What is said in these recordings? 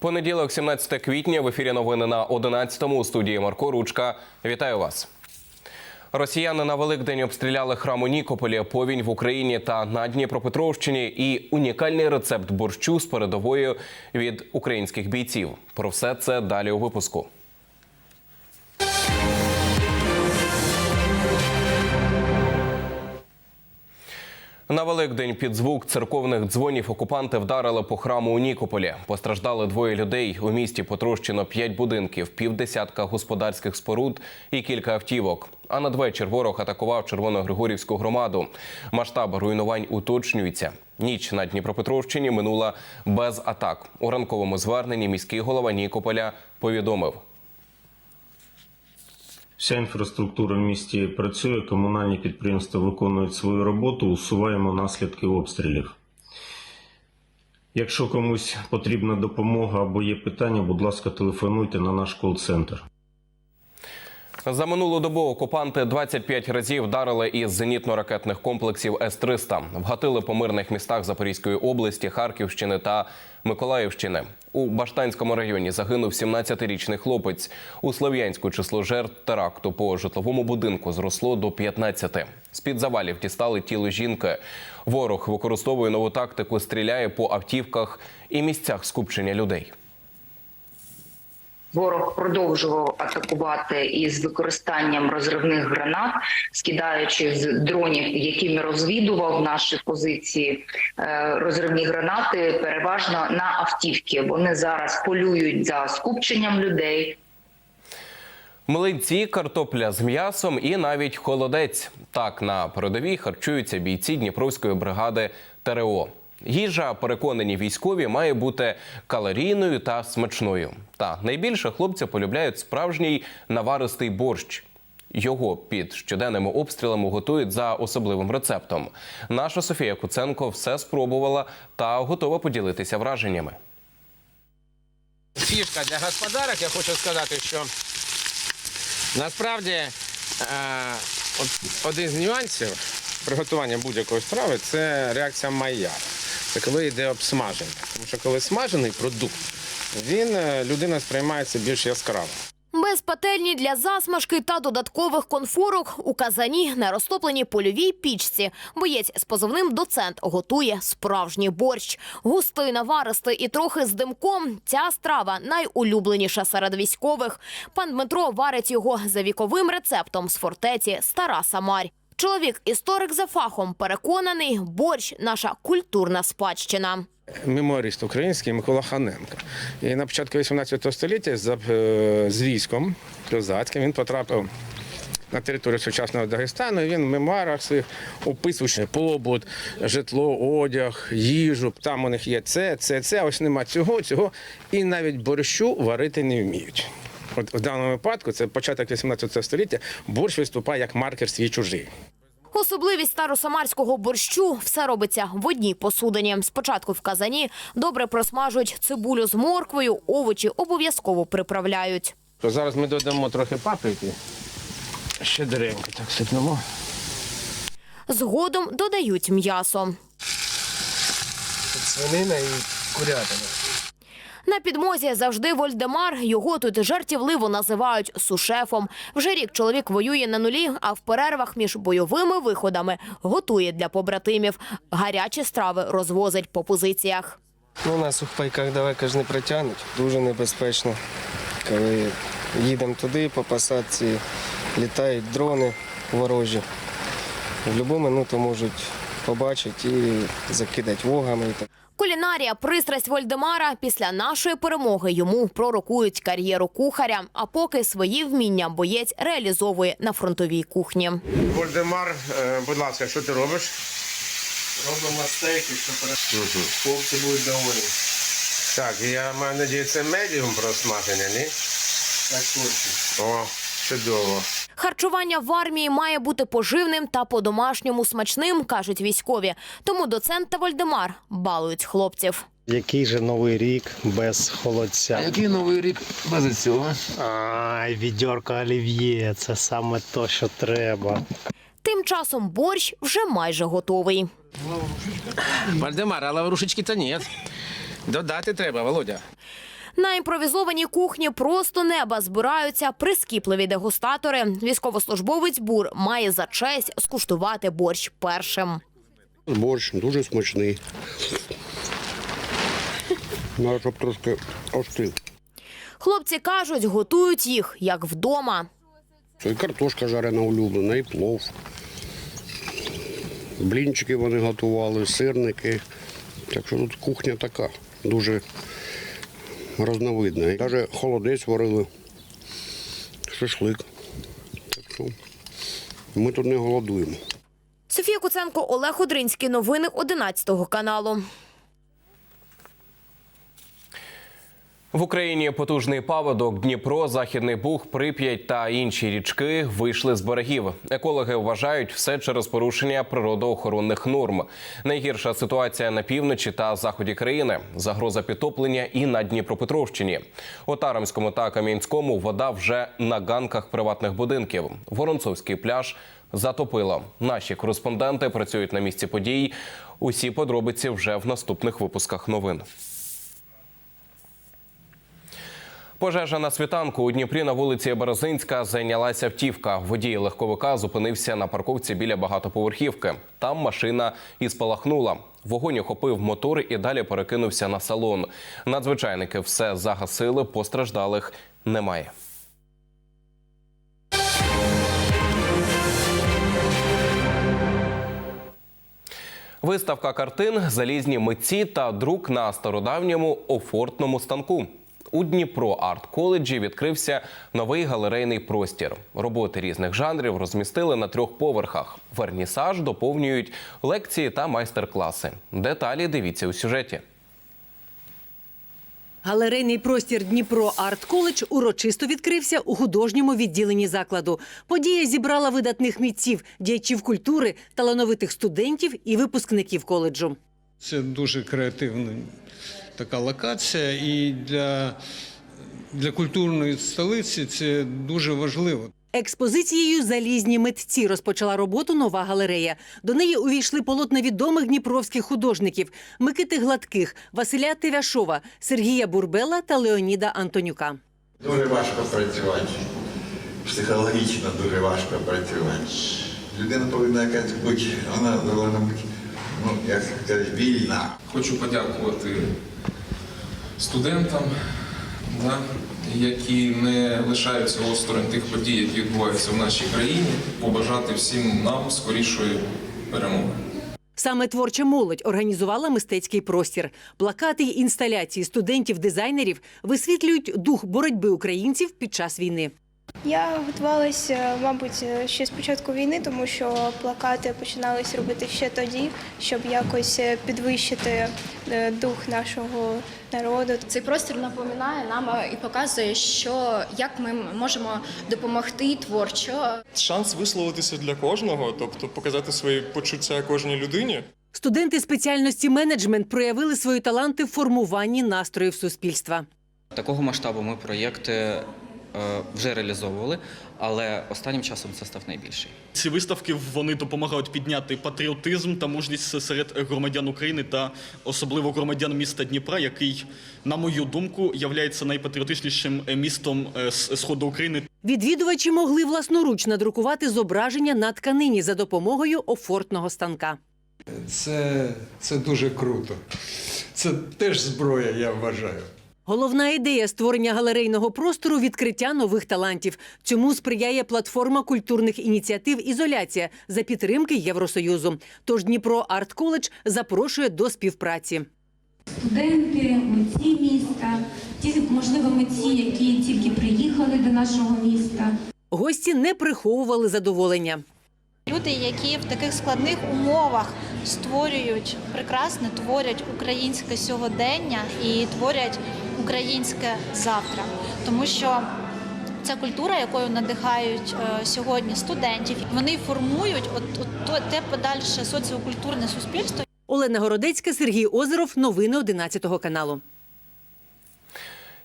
Понеділок, 17 квітня, в ефірі новини на 11-му у студії Марко Ручка. Вітаю вас. Росіяни на Великдень обстріляли храм у Нікополі, повінь в Україні та на Дніпропетровщині і унікальний рецепт борщу з передовою від українських бійців. Про все це далі у випуску. На Великдень під звук церковних дзвонів окупанти вдарили по храму у Нікополі. Постраждали двоє людей. У місті потрощено п'ять будинків, півдесятка господарських споруд і кілька автівок. А надвечір ворог атакував Червоногригорівську громаду. Масштаб руйнувань уточнюється. Ніч на Дніпропетровщині минула без атак. У ранковому зверненні міський голова Нікополя повідомив. Вся інфраструктура в місті працює, комунальні підприємства виконують свою роботу, усуваємо наслідки обстрілів. Якщо комусь потрібна допомога або є питання, будь ласка, телефонуйте на наш кол-центр. За минулу добу окупанти 25 разів вдарили із зенітно-ракетних комплексів С-300. Вгатили по мирних містах Запорізької області, Харківщини та Миколаївщини. У Баштанському районі загинув 17-річний хлопець. У Слов'янську число жертв теракту по житловому будинку зросло до 15. З-під завалів дістали тіло жінки. Ворог використовує нову тактику, стріляє по автівках і місцях скупчення людей. Ворог продовжував атакувати із використанням розривних гранат, скидаючи з дронів, якими розвідував наші позиції е, розривні гранати, переважно на автівки. Вони зараз полюють за скупченням людей. Млинці, картопля з м'ясом і навіть холодець. Так на передовій харчуються бійці Дніпровської бригади ТРО. Їжа, переконані військові, має бути калорійною та смачною. Та найбільше хлопці полюбляють справжній наваристий борщ. Його під щоденними обстрілами готують за особливим рецептом. Наша Софія Куценко все спробувала та готова поділитися враженнями. фішка для господарок, я хочу сказати, що насправді е, один з нюансів приготування будь-якої страви це реакція Майяра. Це коли йде обсмаження. Тому що коли смажений продукт, він е, людина сприймається більш яскраво. Без пательні для засмажки та додаткових конфорок у казані на розтопленій польовій пічці боєць з позивним доцент готує справжній борщ. Густий, наваристий і трохи з димком. Ця страва найулюбленіша серед військових. Пан Дмитро варить його за віковим рецептом з фортеці Стара Самарь. Чоловік історик за фахом переконаний, борщ наша культурна спадщина. Мемуарист український Микола Ханенко. І на початку 18 століття е, з військом козацьким він потрапив на територію сучасного Дагестану. Він в мемуарах своїх описує побут, житло, одяг, їжу. Там у них є це, це, це, ось нема цього, цього. І навіть борщу варити не вміють. От в даному випадку, це початок 18 століття, борщ виступає як маркер свій чужий. Особливість старосамарського борщу все робиться в одній посудині. Спочатку в казані добре просмажують цибулю з морквою, овочі обов'язково приправляють. То зараз ми додамо трохи паприки. Щедренько так сипнемо. Згодом додають м'ясо. свинина і курятина. На підмозі завжди Вольдемар. Його тут жартівливо називають сушефом. Вже рік чоловік воює на нулі, а в перервах між бойовими виходами готує для побратимів. Гарячі страви розвозить по позиціях. Ну, у пайках далеко ж не протягнуть. Дуже небезпечно. Коли їдемо туди по посадці, літають дрони ворожі. В будь-яку минуту можуть побачити і закидати вогами. Кулінарія пристрасть Вольдемара після нашої перемоги йому пророкують кар'єру кухаря. А поки свої вміння боєць реалізовує на фронтовій кухні. Вольдемар, е, будь ласка, що ти робиш? Робимо стейки, що хлопці будуть доволі. Так, я маю надію, це медіум просмаження, ні? Так точно. О, чудово. Харчування в армії має бути поживним та по-домашньому смачним, кажуть військові. Тому доцент та Вольдемар балують хлопців. Який же новий рік без холодця? Який новий рік без цього? Ай, відьорка олів'є, це саме то, що треба. Тим часом борщ вже майже готовий. Вальдемар, а лаврушечки то ні. Додати треба, Володя. На імпровізованій кухні просто неба збираються прискіпливі дегустатори. Військовослужбовець Бур має за честь скуштувати борщ першим. Борщ дуже смачний. Треба, щоб трошки остив. Хлопці кажуть, готують їх як вдома. І картошка жарена улюблена, і плов. Блінчики вони готували, сирники. Так що тут кухня така, дуже різновидна. Навіть холодець варили, шашлик. Так що ми тут не голодуємо. Софія Куценко, Олег Одринський. Новини 11 каналу. В Україні потужний паводок, Дніпро, Західний Буг, Прип'ять та інші річки вийшли з берегів. Екологи вважають все через порушення природоохоронних норм. Найгірша ситуація на півночі та заході країни. Загроза підтоплення і на Дніпропетровщині. У Тарамському та Кам'янському вода вже на ганках приватних будинків. Воронцовський пляж затопило. Наші кореспонденти працюють на місці подій. Усі подробиці вже в наступних випусках новин. Пожежа на світанку у Дніпрі на вулиці Березинська зайнялася автівка. Водій легковика зупинився на парковці біля багатоповерхівки. Там машина і спалахнула. Вогонь охопив мотор і далі перекинувся на салон. Надзвичайники все загасили, постраждалих немає. Виставка картин, залізні митці та друк на стародавньому офортному станку. У Дніпро арт коледжі відкрився новий галерейний простір. Роботи різних жанрів розмістили на трьох поверхах. Вернісаж доповнюють лекції та майстер-класи. Деталі дивіться у сюжеті. Галерейний простір Дніпро Арт Коледж урочисто відкрився у художньому відділенні закладу. Подія зібрала видатних митців, діячів культури, талановитих студентів і випускників коледжу. Це дуже креативна така локація, і для, для культурної столиці це дуже важливо. Експозицією Залізні митці розпочала роботу нова галерея. До неї увійшли полотна відомих дніпровських художників Микити Гладких, Василя Тевяшова, Сергія Бурбела та Леоніда Антонюка. Дуже важко працювати. Психологічно дуже важко працювати. Людина повинна якась бути, вона повинна бути, ну, як кажуть, вільна. Хочу подякувати студентам, да, які не лишаються осторонь тих подій, які відбуваються в нашій країні, побажати всім нам скорішої перемоги. Саме творча молодь організувала мистецький простір. Плакати й інсталяції студентів-дизайнерів висвітлюють дух боротьби українців під час війни. Я готувалася, мабуть, ще з початку війни, тому що плакати починалися робити ще тоді, щоб якось підвищити е, дух нашого народу. Цей простір напоминає нам і показує, що як ми можемо допомогти творчо. Шанс висловитися для кожного, тобто показати свої почуття кожній людині. Студенти спеціальності менеджмент проявили свої таланти в формуванні настроїв суспільства. Такого масштабу ми проєкти вже реалізовували, але останнім часом це став найбільший. Ці виставки вони допомагають підняти патріотизм та мужність серед громадян України та особливо громадян міста Дніпра, який, на мою думку, являється найпатріотичнішим містом е, з сходу України. Відвідувачі могли власноруч надрукувати зображення на тканині за допомогою офортного станка. Це, це дуже круто. Це теж зброя, я вважаю. Головна ідея створення галерейного простору відкриття нових талантів. Цьому сприяє платформа культурних ініціатив Ізоляція за підтримки Євросоюзу. Тож Дніпро Арт Коледж запрошує до співпраці. Студенти, митці міста, ті можливо митці, які тільки приїхали до нашого міста. Гості не приховували задоволення. Люди, які в таких складних умовах створюють прекрасне, творять українське сьогодення і творять українське завтра, тому що це культура, якою надихають е, сьогодні студентів. Вони формують от, от то- те подальше соціокультурне суспільство. Олена Городецька, Сергій Озеров. Новини 11 каналу.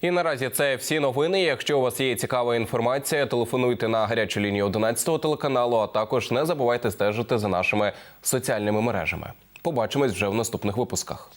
І наразі це всі новини. Якщо у вас є цікава інформація, телефонуйте на гарячу лінію 11 телеканалу. А також не забувайте стежити за нашими соціальними мережами. Побачимось вже в наступних випусках.